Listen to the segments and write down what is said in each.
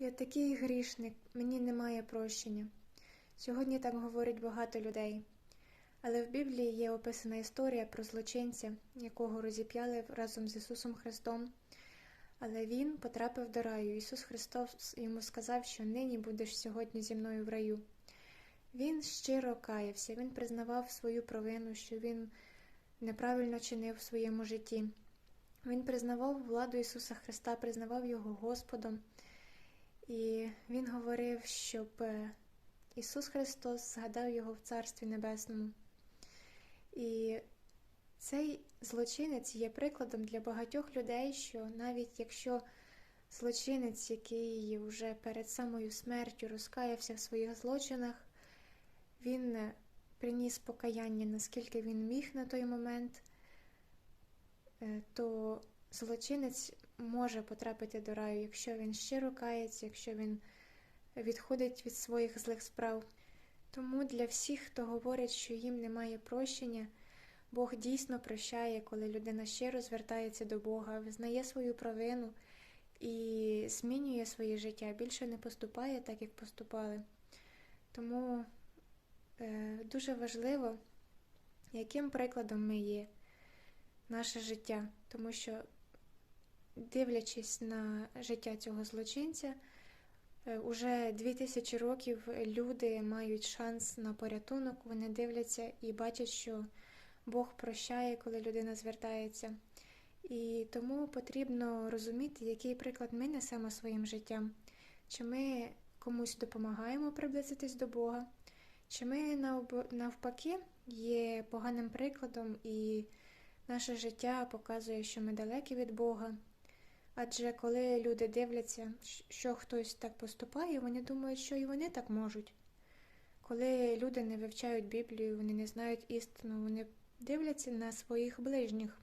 Я такий грішник, мені немає прощення. Сьогодні так говорить багато людей. Але в Біблії є описана історія про злочинця, якого розіп'яли разом з Ісусом Христом. Але він потрапив до раю. Ісус Христос йому сказав, що нині будеш сьогодні зі мною в раю. Він щиро каявся, він признавав свою провину, що він неправильно чинив в своєму житті. Він признавав владу Ісуса Христа, признавав Його Господом. І Він говорив, щоб е, Ісус Христос згадав його в Царстві Небесному. І цей злочинець є прикладом для багатьох людей, що навіть якщо злочинець, який вже перед самою смертю розкаявся в своїх злочинах, він е, приніс покаяння, наскільки він міг на той момент, е, то злочинець може потрапити до раю, якщо він щиро кається, якщо він відходить від своїх злих справ. Тому для всіх, хто говорить, що їм немає прощення, Бог дійсно прощає, коли людина щиро звертається до Бога, визнає свою провину і змінює своє життя, більше не поступає так, як поступали. Тому е, дуже важливо, яким прикладом ми є наше життя, тому що, дивлячись на життя цього злочинця, е, уже 2000 років люди мають шанс на порятунок, вони дивляться і бачать, що Бог прощає, коли людина звертається. І тому потрібно розуміти, який приклад ми несемо своїм життям, чи ми комусь допомагаємо приблизитись до Бога, чи ми навпаки є поганим прикладом, і наше життя показує, що ми далекі від Бога. Адже коли люди дивляться, що хтось так поступає, вони думають, що і вони так можуть. Коли люди не вивчають Біблію, вони не знають істину, вони дивляться на своїх ближніх,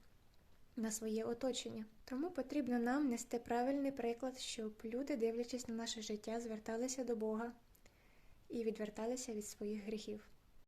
на своє оточення. Тому потрібно нам нести правильний приклад, щоб люди, дивлячись на наше життя, зверталися до Бога і відверталися від своїх гріхів.